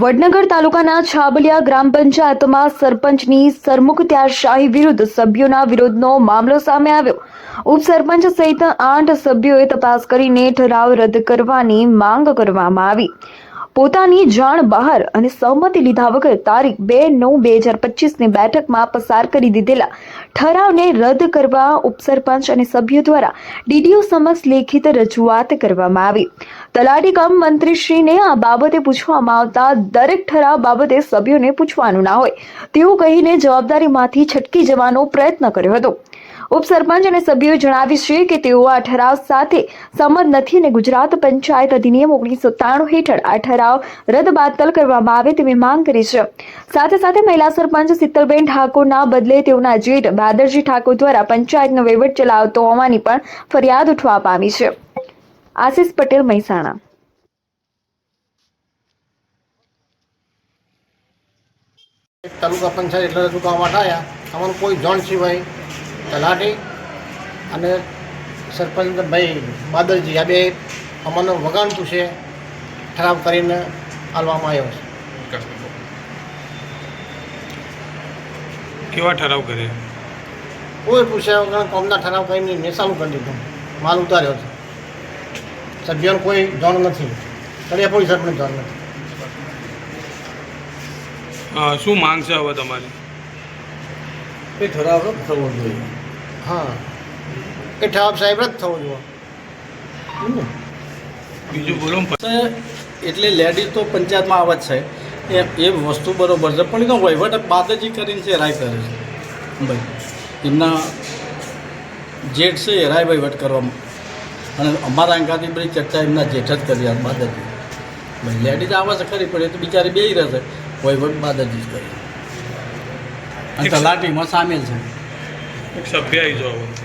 વડનગર તાલુકાના છાબલિયા ગ્રામ પંચાયતમાં સરપંચની સરમુખત્યારશાહી વિરુદ્ધ સભ્યોના વિરોધનો મામલો સામે આવ્યો. ઉપસરપંચ સહિત આઠ સભ્યોએ તપાસ કરીને ઠરાવ રદ કરવાની માંગ કરવામાં આવી. પોતાની જાણ બહાર અને સહમતિ લીધા વગર તારીખ બે નવ બે હજાર પચીસની બેઠકમાં પસાર કરી દીધેલા ઠરાવને રદ કરવા ઉપસરપંચ અને સભ્યો દ્વારા ડીડીઓ સમક્ષ લેખિત રજૂઆત કરવામાં આવી. તલાટી કામ મંત્રીશ્રીને આ બાબતે પૂછવામાં આવતા દરેક ઠરાવ બાબતે સભ્યોને પૂછવાનું ના હોય. તેવું કહીને જવાબદારીમાંથી છટકી જવાનો પ્રયત્ન કર્યો હતો. ઉપસરપંચ અને સભ્યોએ જણાવ્યું છે કે તેઓ આ ઠરાવ સાથે સંમત નથી અને ગુજરાત પંચાયત અધિનિયમ ઓગણીસો ત્રાણું હેઠળ આ ઠરાવ રદ બાતલ કરવામાં આવે તેવી માંગ કરી છે. સાથે સાથે મહિલા સરપંચ શીતલબેન ઠાકોરના બદલે તેઓના જેઠ બાદરજી ઠાકોર દ્વારા પંચાયતનો વહીવટ ચલાવતો હોવાની પણ ફરિયાદ ઉઠવા પામી છે. આશિષ પટેલ, મહેસાણા. તાલુકા પંચાયત એટલે રજૂ કરવા માટે આવ્યા અમને કોઈ જણ સિવાય તલાટી અને સરપંચ ભાઈ બાદલજી આ બે અમને વગાણતું છે ઠરાવ કરીને આલવામાં આવ્યો છે. કેવા ઠરાવ કરે કોઈ પૂછ્યા વગર કોમના ઠરાવ કરીને મેં ચાલુ કરી દીધું. માલ ઉતાર્યો છે. સભ્યોને કોઈ જાણ નથી. કડિયા પોલીસ પણ જાણ નથી. શું માંગ છે હવે તમારી? એ ઠરાવ થવો જોઈએ. હા. એ ઠાબ સાહેબ જ થવો જોઈએ. બીજું બોલો એટલે લેડીઝ તો પંચાયતમાં આવે જ છે. એ એ વસ્તુ બરોબર છે. પણ એનો વહીવટ બાદજી કરીને છે રાય કરે છે. ભાઈ એમના જેઠ છે એ રાય વહીવટ કરવામાં. અને અમારા અંગાથી બધી ચર્ચા એમના જેઠ જ કરી આ બાદજી ભાઈ લેડીઝ આવે છે ખરી પણ એ તો બિચારી બે રહેશે વહીવટ બાદજી જ કરી. અને તલાટીમાં સામેલ છે. એક સભ્ય આવી જાઓ